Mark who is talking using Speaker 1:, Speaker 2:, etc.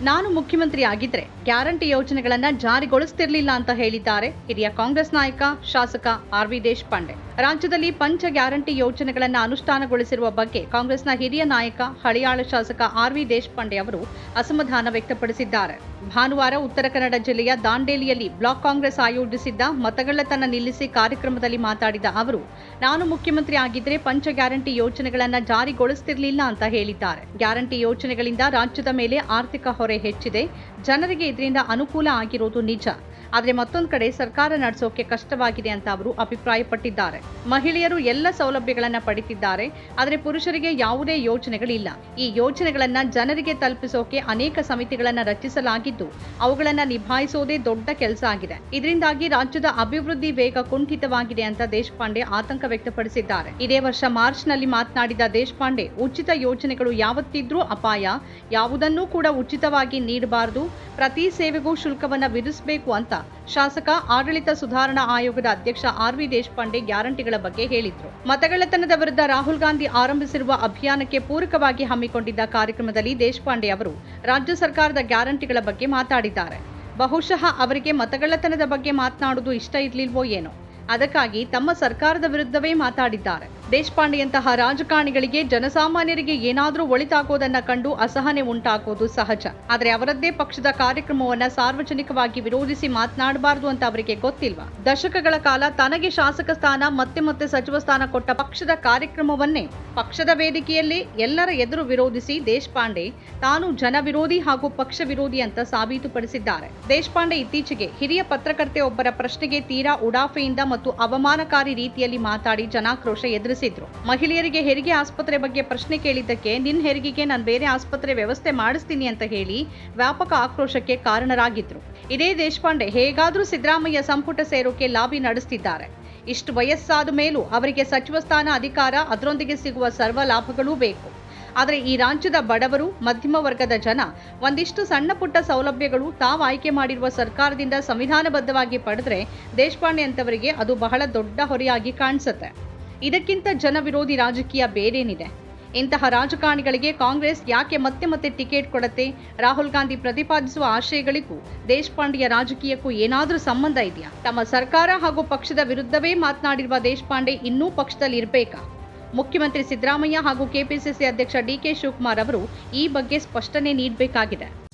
Speaker 1: ನಾನು ಮುಖ್ಯಮಂತ್ರಿ ಆಗಿದ್ರೆ ಗ್ಯಾರಂಟಿ ಯೋಜನೆಗಳನ್ನ ಜಾರಿಗೊಳಿಸ್ತಿರ್ಲಿಲ್ಲ ಅಂತ ಹೇಳಿದ್ದಾರೆ ಹಿರಿಯ ಕಾಂಗ್ರೆಸ್ ನಾಯಕ, ಶಾಸಕ ಆರ್ ವಿ ದೇಶಪಾಂಡೆ. ರಾಜ್ಯದಲ್ಲಿ ಪಂಚ ಗ್ಯಾರಂಟಿ ಯೋಜನೆಗಳನ್ನು ಅನುಷ್ಠಾನಗೊಳಿಸಿರುವ ಬಗ್ಗೆ ಕಾಂಗ್ರೆಸ್ನ ಹಿರಿಯ ನಾಯಕ, ಹಳಿಯಾಳ ಶಾಸಕ ಆರ್ ವಿ ದೇಶಪಾಂಡೆ ಅವರು ಅಸಮಾಧಾನ ವ್ಯಕ್ತಪಡಿಸಿದ್ದಾರೆ. ಭಾನುವಾರ ಉತ್ತರ ಕನ್ನಡ ಜಿಲ್ಲೆಯ ದಾಂಡೇಲಿಯಲ್ಲಿ ಬ್ಲಾಕ್ ಕಾಂಗ್ರೆಸ್ ಆಯೋಜಿಸಿದ್ದ ಮತಗಳ್ಳತನ ನಿಲ್ಲಿಸಿ ಕಾರ್ಯಕ್ರಮದಲ್ಲಿ ಮಾತಾಡಿದ ಅವರು, ನಾನು ಮುಖ್ಯಮಂತ್ರಿ ಆಗಿದ್ರೆ ಪಂಚ ಗ್ಯಾರಂಟಿ ಯೋಜನೆಗಳನ್ನು ಜಾರಿಗೊಳಿಸ್ತಿರ್ಲಿಲ್ಲ ಅಂತ ಹೇಳಿದ್ದಾರೆ. ಗ್ಯಾರಂಟಿ ಯೋಜನೆಗಳಿಂದ ರಾಜ್ಯದ ಮೇಲೆ ಆರ್ಥಿಕ ಹೊರೆ ಹೆಚ್ಚಿದೆ. ಜನರಿಗೆ ಇದರಿಂದ ಅನುಕೂಲ ಆಗಿರೋದು ನಿಜ. ಆದರೆ ಮತ್ತೊಂದು ಕಡೆ ಸರ್ಕಾರ ನಡೆಸೋಕೆ ಕಷ್ಟವಾಗಿದೆ ಅಂತ ಅವರು ಅಭಿಪ್ರಾಯಪಟ್ಟಿದ್ದಾರೆ. ಮಹಿಳೆಯರು ಎಲ್ಲ ಸೌಲಭ್ಯಗಳನ್ನು ಪಡಿತಿದ್ದಾರೆ, ಆದರೆ ಪುರುಷರಿಗೆ ಯಾವುದೇ ಯೋಜನೆಗಳಿಲ್ಲ ಈ ಯೋಜನೆಗಳನ್ನು ಜನರಿಗೆ ತಲುಪಿಸೋಕೆ ಅನೇಕ ಸಮಿತಿಗಳನ್ನು ರಚಿಸಲಾಗಿದ್ದು, ಅವುಗಳನ್ನು ನಿಭಾಯಿಸೋದೇ ದೊಡ್ಡ ಕೆಲಸ ಆಗಿದೆ. ಇದರಿಂದಾಗಿ ರಾಜ್ಯದ ಅಭಿವೃದ್ಧಿ ವೇಗ ಕುಂಠಿತವಾಗಿದೆ ಅಂತ ದೇಶಪಾಂಡೆ ಆತಂಕ ವ್ಯಕ್ತಪಡಿಸಿದ್ದಾರೆ. ಇದೇ ವರ್ಷ ಮಾರ್ಚ್ನಲ್ಲಿ ಮಾತನಾಡಿದ ದೇಶಪಾಂಡೆ, ಉಚಿತ ಯೋಜನೆಗಳು ಯಾವತ್ತಿದ್ರೂ ಅಪಾಯ, ಯಾವುದನ್ನೂ ಕೂಡ ಉಚಿತವಾಗಿ ನೀಡಬಾರದು, ಪ್ರತಿ ಸೇವೆಗೂ ಶುಲ್ಕವನ್ನ ವಿಧಿಸಬೇಕು ಅಂತ ಶಾಸಕ ಆಡಳಿತ ಸುಧಾರಣಾ ಆಯೋಗದ ಅಧ್ಯಕ್ಷ ಆರ್ ವಿ ದೇಶಪಾಂಡೆ ಗ್ಯಾರಂಟಿಗಳ ಬಗ್ಗೆ ಹೇಳಿದ್ರು. ಮತಗಳ್ಳತನದ ವಿರುದ್ಧ ರಾಹುಲ್ ಗಾಂಧಿ ಆರಂಭಿಸಿರುವ ಅಭಿಯಾನಕ್ಕೆ ಪೂರಕವಾಗಿ ಹಮ್ಮಿಕೊಂಡಿದ್ದ ಕಾರ್ಯಕ್ರಮದಲ್ಲಿ ದೇಶಪಾಂಡೆ ಅವರು ರಾಜ್ಯ ಸರ್ಕಾರದ ಗ್ಯಾರಂಟಿಗಳ ಬಗ್ಗೆ ಮಾತಾಡಿದ್ದಾರೆ. ಬಹುಶಃ ಅವರಿಗೆ ಮತಗಳ್ಳತನದ ಬಗ್ಗೆ ಮಾತನಾಡುವುದು ಇಷ್ಟ ಇರ್ಲಿಲ್ವೋ ಏನೋ. ಅದಕ್ಕಾಗಿ ತಮ್ಮ ಸರ್ಕಾರದ ವಿರುದ್ಧವೇ ಮಾತಾಡಿದ್ದಾರೆ. ದೇಶಪಾಂಡೆಯಂತಹ ರಾಜಕಾರಣಿಗಳಿಗೆ ಜನಸಾಮಾನ್ಯರಿಗೆ ಏನಾದರೂ ಒಳಿತಾಗೋದನ್ನ ಕಂಡು ಅಸಹನೆ ಉಂಟಾಗೋದು ಸಹಜ. ಆದರೆ ಅವರದ್ದೇ ಪಕ್ಷದ ಕಾರ್ಯಕ್ರಮವನ್ನ ಸಾರ್ವಜನಿಕವಾಗಿ ವಿರೋಧಿಸಿ ಮಾತನಾಡಬಾರದು ಅಂತ ಅವರಿಗೆ ಗೊತ್ತಿಲ್ವಾ? ದಶಕಗಳ ಕಾಲ ತನಗೆ ಶಾಸಕ ಸ್ಥಾನ, ಮತ್ತೆ ಮತ್ತೆ ಸಚಿವ ಸ್ಥಾನ ಕೊಟ್ಟ ಪಕ್ಷದ ಕಾರ್ಯಕ್ರಮವನ್ನೇ ಪಕ್ಷದ ವೇದಿಕೆಯಲ್ಲಿ ಎಲ್ಲರ ಎದುರು ವಿರೋಧಿಸಿ ದೇಶಪಾಂಡೆ ತಾನು ಜನ ವಿರೋಧಿ ಹಾಗೂ ಪಕ್ಷ ವಿರೋಧಿ ಅಂತ ಸಾಬೀತುಪಡಿಸಿದ್ದಾರೆ. ದೇಶಪಾಂಡೆ ಇತ್ತೀಚೆಗೆ ಹಿರಿಯ ಪತ್ರಕರ್ತೆ ಒಬ್ಬರ ಪ್ರಶ್ನೆಗೆ ತೀರಾ ಉಡಾಫೆಯಿಂದ ಮತ್ತು ಅವಮಾನಕಾರಿ ರೀತಿಯಲ್ಲಿ ಮಾತಾಡಿ ಜನಾಕ್ರೋಶ ಎದುರಿಸಿದ್ರು ಮಹಿಳೆಯರಿಗೆ ಹೆರಿಗೆ ಆಸ್ಪತ್ರೆ ಬಗ್ಗೆ ಪ್ರಶ್ನೆ ಕೇಳಿದ್ದಕ್ಕೆ ನಿನ್ನ ಹೆರಿಗೆಗೆ ನಾನು ಬೇರೆ ಆಸ್ಪತ್ರೆ ವ್ಯವಸ್ಥೆ ಮಾಡಿಸ್ತೀನಿ ಅಂತ ಹೇಳಿ ವ್ಯಾಪಕ ಆಕ್ರೋಶಕ್ಕೆ ಕಾರಣರಾಗಿದ್ರು. ಇದೇ ದೇಶಪಾಂಡೆ, ಹೇಗಾದರೂ ಸಿದ್ದರಾಮಯ್ಯ ಸಂಪುಟ ಸೇರೋಕೆ ಲಾಬಿ ನಡೆಸ್ತಿದ್ದಾರೆ. ಇಷ್ಟು ವಯಸ್ಸಾದ ಮೇಲೂ ಅವರಿಗೆ ಸಚಿವ ಸ್ಥಾನ ಅಧಿಕಾರ, ಅದರೊಂದಿಗೆ ಸಿಗುವ ಸರ್ವ ಲಾಭಗಳೂ ಬೇಕು. ಆದರೆ ಈ ರಾಜ್ಯದ ಬಡವರು, ಮಧ್ಯಮ ವರ್ಗದ ಜನ ಒಂದಿಷ್ಟು ಸಣ್ಣ ಪುಟ್ಟ ಸೌಲಭ್ಯಗಳು ತಾವು ಆಯ್ಕೆ ಮಾಡಿರುವ ಸರ್ಕಾರದಿಂದ ಸಂವಿಧಾನಬದ್ಧವಾಗಿ ಪಡೆದ್ರೆ ದೇಶಪಾಂಡೆ ಅಂತವರಿಗೆ ಅದು ಬಹಳ ದೊಡ್ಡ ಹೊರೆಯಾಗಿ ಕಾಣಿಸುತ್ತೆ. ಇದಕ್ಕಿಂತ ಜನವಿರೋಧಿ ರಾಜಕೀಯ ಬೇರೇನಿದೆ. ಇಂತಹ ರಾಜಕಾರಣಿಗಳಿಗೆ ಕಾಂಗ್ರೆಸ್ ಯಾಕೆ ಮತ್ತೆ ಮತ್ತೆ ಟಿಕೆಟ್ ಕೊಡತ್ತೆ? ರಾಹುಲ್ ಗಾಂಧಿ ಪ್ರತಿಪಾದಿಸುವ ಆಶಯಗಳಿಗೂ, ದೇಶಪಾಂಡೆಯ ರಾಜಕೀಯಕ್ಕೂ ಏನಾದರೂ ಸಂಬಂಧ ಇದೆಯಾ? ತಮ್ಮ ಸರ್ಕಾರ ಹಾಗೂ ಪಕ್ಷದ ವಿರುದ್ಧವೇ ಮಾತನಾಡಿರುವ ದೇಶಪಾಂಡೆ ಇನ್ನೂ ಪಕ್ಷದಲ್ಲಿ ಇರಬೇಕಾ? ಮುಖ್ಯಮಂತ್ರಿ ಸಿದ್ದರಾಮಯ್ಯ ಹಾಗೂ ಕೆಪಿಸಿಸಿ ಅಧ್ಯಕ್ಷ ಡಿಕೆ ಶಿವಕುಮಾರ್ ಅವರು ಈ ಬಗ್ಗೆ ಸ್ಪಷ್ಟನೆ ನೀಡಬೇಕಾಗಿದೆ.